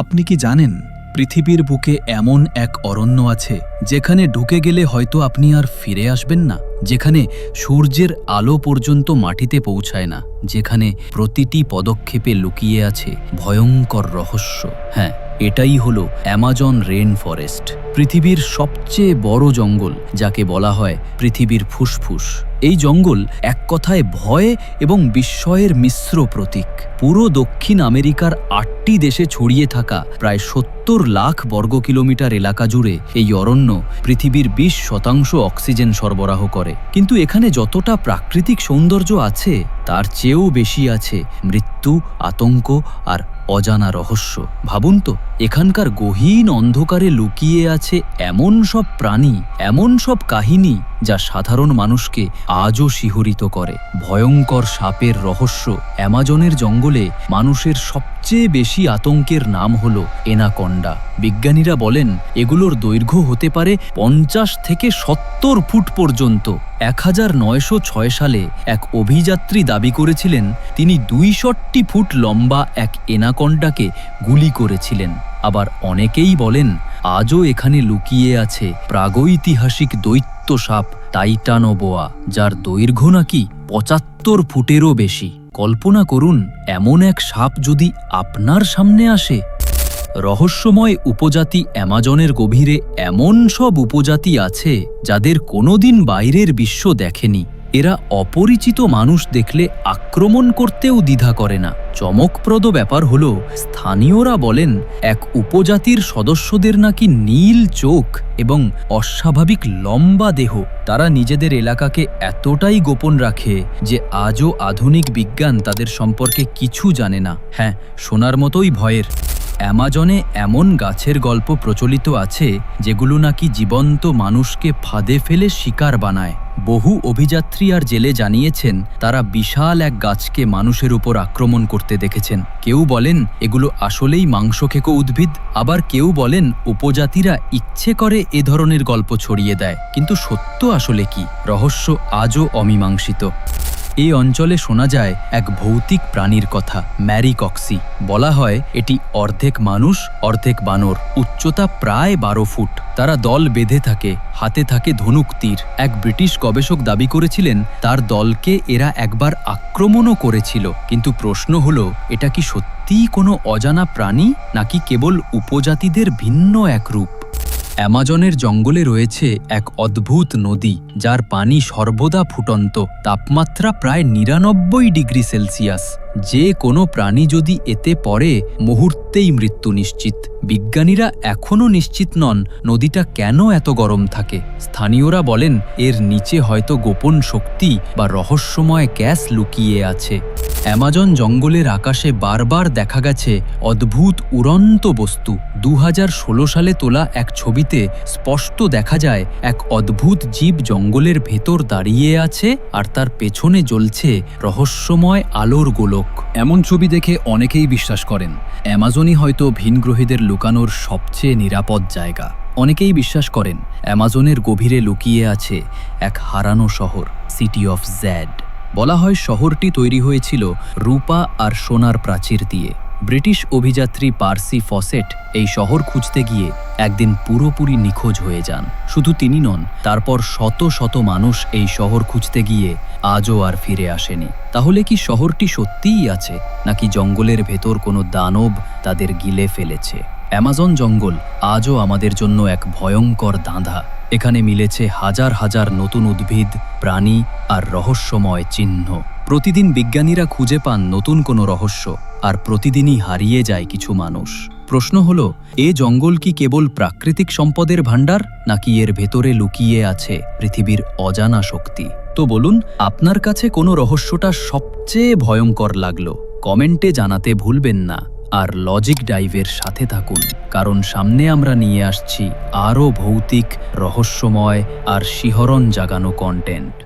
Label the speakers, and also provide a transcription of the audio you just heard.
Speaker 1: আপনি কি জানেন, পৃথিবীর বুকে এমন এক অরণ্য আছে, যেখানে ঢুকে গেলে হয়তো আপনি আর ফিরে আসবেন না, যেখানে সূর্যের আলো পর্যন্ত মাটিতে পৌঁছায় না, যেখানে প্রতিটি পদক্ষেপে লুকিয়ে আছে ভয়ঙ্কর রহস্য। হ্যাঁ এটাই হলো অ্যামাজন রেন ফরেস্ট পৃথিবীর সবচেয়ে বড় জঙ্গল, যাকে বলা হয় পৃথিবীর ফুসফুস। এই জঙ্গল এক কথায় ভয় এবং বিস্ময়ের মিশ্র প্রতীক। পুরো দক্ষিণ আমেরিকার আটটি দেশে ছড়িয়ে থাকা প্রায় সত্তর লাখ বর্গ কিলোমিটার এলাকা জুড়ে এই অরণ্য পৃথিবীর বিশ শতাংশ অক্সিজেন সরবরাহ করে। কিন্তু এখানে যতটা প্রাকৃতিক সৌন্দর্য আছে, তার চেয়েও বেশি আছে মৃত্যু, আতঙ্ক আর অজানা রহস্য। ভাবুন তো, এখানকার গহীন অন্ধকারে লুকিয়ে আছে এমন সব প্রাণী, এমন সব কাহিনী। যা সাধারণ মানুষকে আজও শিহরিত করে। ভয়ঙ্কর সাপের রহস্য অ্যামাজনের জঙ্গলে মানুষের সবচেয়ে বেশি আতঙ্কের নাম হল এনাকন্ডা। বিজ্ঞানীরা বলেন, এগুলোর দৈর্ঘ্য হতে পারে পঞ্চাশ থেকে সত্তর ফুট পর্যন্ত। এক হাজার নয়শো ছয় সালে এক অভিযাত্রী দাবি করেছিলেন, তিনি দুইষট্টি ফুট লম্বা এক এনাকন্ডাকে গুলি করেছিলেন। আবার অনেকেই বলেন, আজও এখানে লুকিয়ে আছে প্রাগৈতিহাসিক দৈত্য সাপ টাইটানোবোয়া, যার দৈর্ঘ্য নাকি পঁচাত্তর ফুটেরও বেশি। কল্পনা করুন, এমন এক সাপ যদি আপনার সামনে আসে। রহস্যময় উপজাতি অ্যামাজনের গভীরে এমন সব উপজাতি আছে যাদের কোনোদিন বাইরের বিশ্ব দেখেনি। এরা অপরিচিত মানুষ দেখলে আক্রমণ করতেও দ্বিধা করে না। চমকপ্রদ ব্যাপার হল, স্থানীয়রা বলেন, এক উপজাতির সদস্যদের নাকি নীল চোখ এবং অস্বাভাবিক লম্বা দেহ। তারা নিজেদের এলাকাকে এতটাই গোপন রাখে যে আজও আধুনিক বিজ্ঞান তাদের সম্পর্কে কিছু জানে না। হ্যাঁ শোনার মতোই ভয়ের। অ্যামাজনে এমন গাছের গল্প প্রচলিত আছে, যেগুলো নাকি জীবন্ত মানুষকে ফাঁদে ফেলে শিকার বানায়। বহু অভিযাত্রী আর জেলে জানিয়েছেন, তারা বিশাল এক গাছকে মানুষের উপর আক্রমণ করতে দেখেছেন। কেউ বলেন, এগুলো আসলেই মাংস খেকো উদ্ভিদ। আবার কেউ বলেন, উপজাতিরা ইচ্ছে করে এ ধরনের গল্প ছড়িয়ে দেয়। কিন্তু সত্য আসলে কি? রহস্য আজও অমীমাংসিত। এই অঞ্চলে শোনা যায় এক ভৌতিক প্রাণীর কথা, ম্যারিকক্সি। বলা হয় এটি অর্ধেক মানুষ, অর্ধেক বানর। উচ্চতা প্রায় বারো ফুট। তারা দল বেঁধে থাকে, হাতে থাকে ধনুক তীর। এক ব্রিটিশ গবেষক দাবি করেছিলেন, তার দলকে এরা একবার আক্রমণও করেছিল। কিন্তু প্রশ্ন হলো, এটা কি সত্যিই কোনো অজানা প্রাণী, নাকি কেবল উপজাতিদের ভিন্ন এক রূপ? অ্যামাজনের জঙ্গলে রয়েছে এক অদ্ভুত নদী, যার পানি সর্বদা ফুটন্ত, তাপমাত্রা প্রায় নিরানব্বই ডিগ্রি সেলসিয়াস। যে কোনো প্রাণী যদি এতে পড়ে, মুহূর্তেই মৃত্যু নিশ্চিত। বিজ্ঞানীরা এখনও নিশ্চিত নন নদীটা কেন এত গরম থাকে। স্থানীয়রা বলেন, এর নিচে হয়তো গোপন শক্তি বা রহস্যময় গ্যাস লুকিয়ে আছে। অ্যামাজন জঙ্গলের আকাশে বারবার দেখা গেছে অদ্ভুত উড়ন্ত বস্তু। দু হাজার ষোলো সালে তোলা এক ছবিতে স্পষ্ট দেখা যায় এক অদ্ভুত জীব জঙ্গলের ভেতর দাঁড়িয়ে আছে আর তার পেছনে জ্বলছে রহস্যময় আলোর গোলক। এমন ছবি দেখে অনেকেই বিশ্বাস করেন, অ্যামাজনই হয়তো ভিনগ্রহীদের লুকানোর সবচেয়ে নিরাপদ জায়গা। অনেকেই বিশ্বাস করেন, অ্যামাজনের গভীরে লুকিয়ে আছে এক হারানো শহর, সিটি অফ জ্যাড। বলা হয় শহরটি তৈরি হয়েছিল রূপা আর সোনার প্রাচীর দিয়ে। ব্রিটিশ অভিযাত্রী পার্সি ফসেট এই শহর খুঁজতে গিয়ে একদিন পুরোপুরি নিখোঁজ হয়ে যান। শুধু তিনি নন, তারপর শত শত মানুষ এই শহর খুঁজতে গিয়ে আজও আর ফিরে আসেনি। তাহলে কি শহরটি সত্যিই আছে, নাকি জঙ্গলের ভেতর কোনো দানব তাদের গিলে ফেলেছে? অ্যামাজন জঙ্গল আজও আমাদের জন্য এক ভয়ঙ্কর দাঁধা এখানে মিলেছে হাজার হাজার নতুন উদ্ভিদ, প্রাণী আর রহস্যময় চিহ্ন। প্রতিদিন বিজ্ঞানীরা খুঁজে পান নতুন কোনো রহস্য, আর প্রতিদিনই হারিয়ে যায় কিছু মানুষ। প্রশ্ন হল, এ জঙ্গল কি কেবল প্রাকৃতিক সম্পদের ভাণ্ডার, নাকি এর ভেতরে লুকিয়ে আছে পৃথিবীর অজানা শক্তি? তো বলুন, আপনার কাছে কোনো রহস্যটা সবচেয়ে ভয়ঙ্কর লাগল? কমেন্টে জানাতে ভুলবেন না। আর লজিক ডাইভের সাথে থাকুন, কারণ সামনে আমরা নিয়ে আসছি আরও ভৌতিক, রহস্যময় আর শিহরণ জাগানো কন্টেন্ট